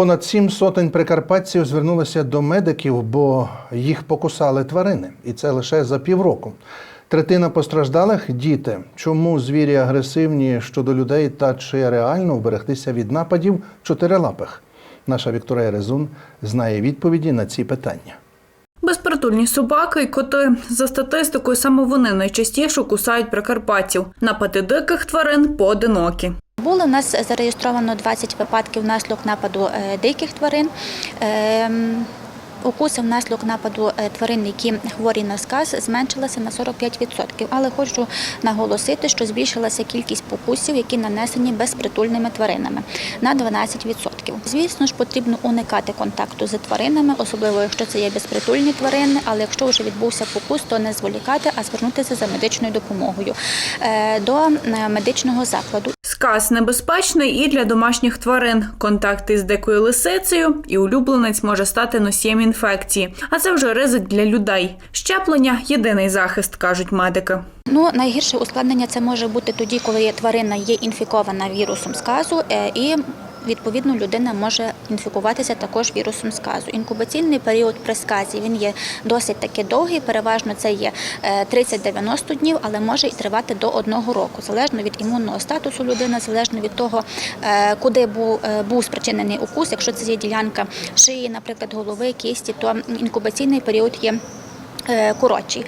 Понад сім сотень прикарпатців звернулися до медиків, бо їх покусали тварини, і це лише за півроку. Третина постраждалих діти. Чому звірі агресивні щодо людей та чи реально вберегтися від нападів чотирилапих? Наша Вікторія Резун знає відповіді на ці питання. Безпритульні собаки коти. За статистикою, саме вони найчастіше кусають прикарпатців. Напади диких тварин поодинокі. Було у нас зареєстровано 20 випадків внаслідок нападу е, диких тварин. Ем, Укуси внаслідок нападу е, тварин, які хворі на сказ, зменшилися на 45%. Але хочу наголосити, що збільшилася кількість покусів, які нанесені безпритульними тваринами на 12%. Звісно ж, потрібно уникати контакту з тваринами, особливо якщо це є безпритульні тварини. Але якщо вже відбувся покус, то не зволікати, а звернутися за медичною допомогою е, до медичного закладу. Сказ небезпечний і для домашніх тварин. Контакти з дикою лисицею і улюбленець може стати носієм інфекції. А це вже ризик для людей. Щеплення єдиний захист, кажуть медики. Ну, найгірше ускладнення це може бути тоді, коли тварина є інфікована вірусом сказу, е, і відповідно людина може інфікуватися також вірусом сказу. Інкубаційний період при сказі він є досить таки довгий. Переважно це є е, 30-90 днів, але може і тривати до одного року, залежно від імунного статусу людини, залежно від того, е, куди був, е, був спричинений укус. Якщо це є ділянка шиї, наприклад, голови, кісті, то інкубаційний період є е, коротший.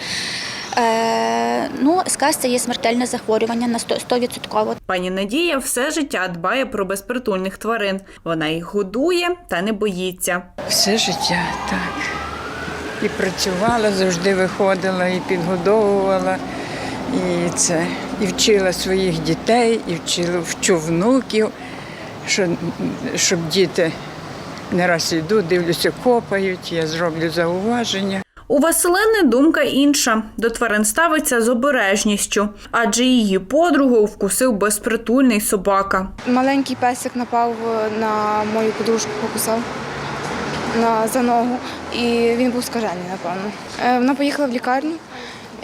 Е, ну, сказ це є смертельне захворювання на 100%. 100%. Пані Надія все життя дбає про безпритульних тварин. Вона їх годує та не боїться. Все життя так. І працювала, завжди виходила, і підгодовувала, і це, і вчила своїх дітей, і вчила, вчу внуків, що, щоб діти не раз йду, дивлюся, копають, я зроблю зауваження. У Василини думка інша. До тварин ставиться з обережністю, адже її подругу вкусив безпритульний собака. Маленький песик напав на мою подружку, покусав на, за ногу, і він був скажений, напевно. Е, Вона поїхала в лікарню,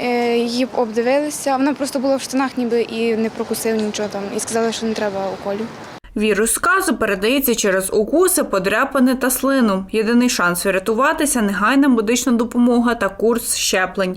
е, її обдивилися. Вона просто була в штанах, ніби і не прокусив нічого там, і сказали, що не треба уколів. Вірус сказу передається через укуси, подряпини та слину. Єдиний шанс врятуватися – негайна медична допомога та курс щеплень.